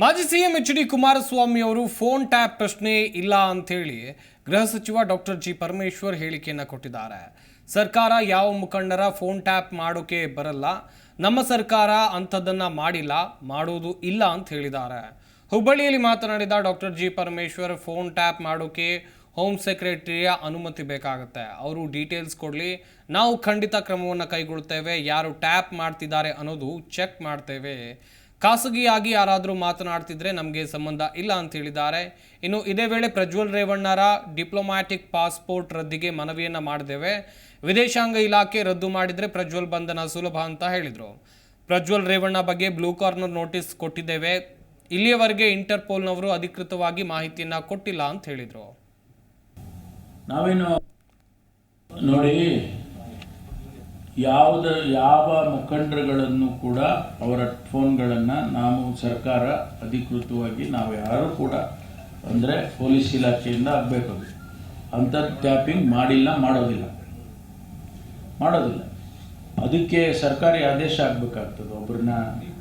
ಮಾಜಿ CM H D Kumaraswamy ಅವರು phone tap ಪ್ರಶ್ನೆ ಇಲ್ಲ ಅಂತೇಳಿ ಗೃಹ ಸಚಿವ ಡಾಕ್ಟರ್ ಜಿ ಪರಮೇಶ್ವರ್ ಹೇಳಿಕೆಯನ್ನು ಕೊಟ್ಟಿದ್ದಾರೆ. ಸರ್ಕಾರ ಯಾವ ಮುಖಂಡರ ಫೋನ್ ಟ್ಯಾಪ್ ಮಾಡೋಕೆ ಬರಲ್ಲ, ನಮ್ಮ ಸರ್ಕಾರ ಅಂಥದ್ದನ್ನು ಮಾಡಿಲ್ಲ, ಮಾಡೋದು ಇಲ್ಲ ಅಂತ ಹೇಳಿದ್ದಾರೆ. ಹುಬ್ಬಳ್ಳಿಯಲ್ಲಿ ಮಾತನಾಡಿದ doctor G Parameshwar phone tap ಮಾಡೋಕೆ ಹೋಮ್ ಸೆಕ್ರೆಟರಿಯ ಅನುಮತಿ ಬೇಕಾಗುತ್ತೆ. ಅವರು ಡೀಟೇಲ್ಸ್ ಕೊಡಲಿ, ನಾವು ಖಂಡಿತ ಕ್ರಮವನ್ನು ಕೈಗೊಳ್ತೇವೆ, ಯಾರು ಟ್ಯಾಪ್ ಮಾಡ್ತಿದ್ದಾರೆ ಅನ್ನೋದು ಚೆಕ್ ಮಾಡ್ತೇವೆ. ಖಾಸಗಿಯಾಗಿ ಯಾರಾದರೂ ಮಾತನಾಡ್ತಿದ್ರೆ ನಮಗೆ ಸಂಬಂಧ ಇಲ್ಲ ಅಂತ ಹೇಳಿದ್ದಾರೆ. ಇನ್ನು ಇದೇ ವೇಳೆ ಪ್ರಜ್ವಲ್ ರೇವಣ್ಣರ ಡಿಪ್ಲೊಮ್ಯಾಟಿಕ್ ಪಾಸ್ಪೋರ್ಟ್ ರದ್ದಿಗೆ ಮನವಿಯನ್ನ ಮಾಡಿದ್ದೇವೆ. ವಿದೇಶಾಂಗ ಇಲಾಖೆ ರದ್ದು ಮಾಡಿದ್ರೆ ಪ್ರಜ್ವಲ್ ಬಂಧನ ಸುಲಭ ಅಂತ ಹೇಳಿದರು. ಪ್ರಜ್ವಲ್ ರೇವಣ್ಣ ಬಗ್ಗೆ ಬ್ಲೂ ಕಾರ್ನರ್ ನೋಟಿಸ್ ಕೊಟ್ಟಿದ್ದೇವೆ. ಇಲ್ಲಿಯವರೆಗೆ ಇಂಟರ್ಪೋಲ್ನವರು ಅಧಿಕೃತವಾಗಿ ಮಾಹಿತಿಯನ್ನ ಕೊಟ್ಟಿಲ್ಲ ಅಂತ ಹೇಳಿದರು. ನಾವೇನು ನೋಡಿ ಯಾವುದ ಯಾವ ಮುಖಂಡರುಗಳನ್ನು ಕೂಡ ಅವರ ಫೋನ್ಗಳನ್ನು ನಾವು ಸರ್ಕಾರ ಅಧಿಕೃತವಾಗಿ ನಾವು ಯಾರು ಕೂಡ ಅಂದರೆ ಪೊಲೀಸ್ ಇಲಾಖೆಯಿಂದ ಆಗಬೇಕು ಅಂಥ ಟ್ಯಾಪಿಂಗ್ ಮಾಡಿಲ್ಲ, ಮಾಡೋದಿಲ್ಲ. ಮಾಡೋದಿಲ್ಲ. ಅದಕ್ಕೆ ಸರ್ಕಾರಿ ಆದೇಶ ಆಗಬೇಕಾಗ್ತದೆ ಒಬ್ಬರನ್ನ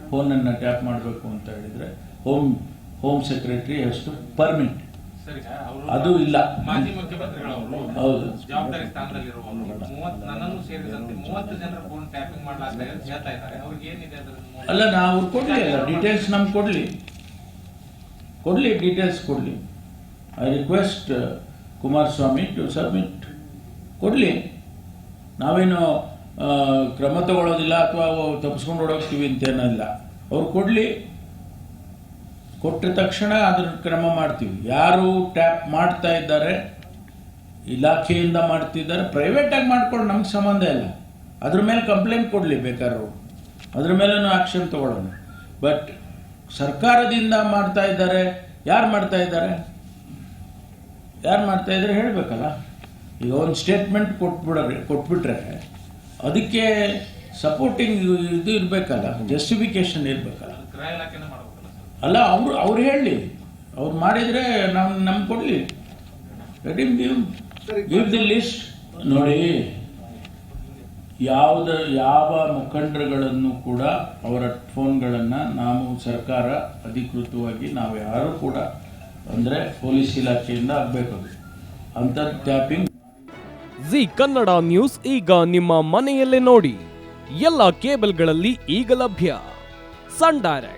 ಫೋನನ್ನು ಟ್ಯಾಪ್ ಮಾಡಬೇಕು ಅಂತ ಹೇಳಿದರೆ ಹೋಮ್ ಹೋಮ್ ಸೆಕ್ರೆಟರಿ ಅಷ್ಟು ಪರ್ಮಿಟ್ ಅದು ಇಲ್ಲ. ಮಾಜಿ ಮುಖ್ಯಮಂತ್ರಿಗಳವರು ಹೌದು. ಜವಾಬ್ದಾರಿ ಸ್ಥಾನದಲ್ಲಿರುವವರು. ಮೂವತ್ತು ನನ್ನನ್ನು ಸೇರಿದಂತೆ ಮೂವತ್ತು ಜನರ ಫೋನ್ ಟ್ಯಾಪಿಂಗ್ ಮಾಡಲಾಗ್ತಾ ಅಂತ ಹೇಳ್ತಾ ಇದ್ದಾರೆ. ಅವ್ರಿಗೆ ಏನಿದೆ ಅದರ ಅಲ್ಲ ನಾವು ಕೊಡ್ಲಿ ಅಲ್ಲ. ಡೀಟೇಲ್ಸ್ ನಮ್ಗೆ ಕೊಡ್ಲಿ. ಕೊಡ್ಲಿ ಡೀಟೇಲ್ಸ್ ಕೊಡ್ಲಿ. I request Kumaraswamy to submit ಕೊಡ್ಲಿ. ನಾವೇನು ಕ್ರಮ ತಗೊಳ್ಳೋದಿಲ್ಲ ಅಥವಾ ತಪ್ಪಿಸ್ಕೊಂಡು ಓಡೋಗ್ತೀವಿ ಅಂತೇನಿಲ್ಲ ಅವ್ರು ಕೊಡಲಿ. ಕೊಟ್ಟ ತಕ್ಷಣ ಅದ್ರ ಕ್ರಮ ಮಾಡ್ತೀವಿ. ಯಾರು ಟ್ಯಾಪ್ ಮಾಡ್ತಾ ಇದ್ದಾರೆ, ಇಲಾಖೆಯಿಂದ ಮಾಡ್ತಿದ್ದಾರೆ ಪ್ರೈವೇಟಾಗಿ ಮಾಡ್ಕೊಂಡು ನಮ್ಗೆ ಸಂಬಂಧ ಇಲ್ಲ. ಅದ್ರ ಮೇಲೆ ಕಂಪ್ಲೇಂಟ್ ಕೊಡಲಿ ಬೇಕಾದ್ರು. ಅದ್ರ ಮೇಲೂ ಆಕ್ಷನ್ ತಗೊಳ್ಳೋಣ. ಬಟ್ ಸರ್ಕಾರದಿಂದ ಮಾಡ್ತಾ ಇದ್ದಾರೆ, ಯಾರು ಮಾಡ್ತಾ ಇದ್ದಾರೆ? ಯಾರು ಮಾಡ್ತಾ ಇದ್ದಾರೆ ಹೇಳಬೇಕಲ್ಲ. ಈಗ ಒಂದು ಸ್ಟೇಟ್ಮೆಂಟ್ ಕೊಟ್ಬಿಡ್ರೆ, ಕೊಟ್ಬಿಟ್ರೆ ಅದಕ್ಕೆ ಸಪೋರ್ಟಿಂಗ್ ಇದು ಇರಬೇಕಲ್ಲ ಜಸ್ಟಿಫಿಕೇಶನ್ ಇರಬೇಕಲ್ಲ. ಅಲ್ಲ ಅವರು ಅವ್ರು ಹೇಳಲಿ ಅವ್ರು ಮಾಡಿದರೆ ನಾವು ನಮ್ಗೆ ಕೊಡಲಿ. ಗಿವ್ ದಿ ಲಿಸ್ಟ್ ನೋಡಿ ಯಾವುದ ಯಾವ ಮುಖಂಡರುಗಳನ್ನು ಕೂಡ ಅವರ ಫೋನ್ಗಳನ್ನು ನಾವು ಸರ್ಕಾರ ಅಧಿಕೃತವಾಗಿ ನಾವು ಯಾರು ಕೂಡ ಅಂದರೆ ಪೊಲೀಸ್ ಇಲಾಖೆಯಿಂದ ಆಗಬೇಕು ಅಂತ ಟ್ಯಾಪಿಂಗ್ ಜಿ ಕನ್ನಡ ನ್ಯೂಸ್ ಈಗ ನಿಮ್ಮ ಮನೆಯಲ್ಲೇ ನೋಡಿ. ಎಲ್ಲ ಕೇಬಲ್ಗಳಲ್ಲಿ ಈಗ ಲಭ್ಯ. Sun Direct.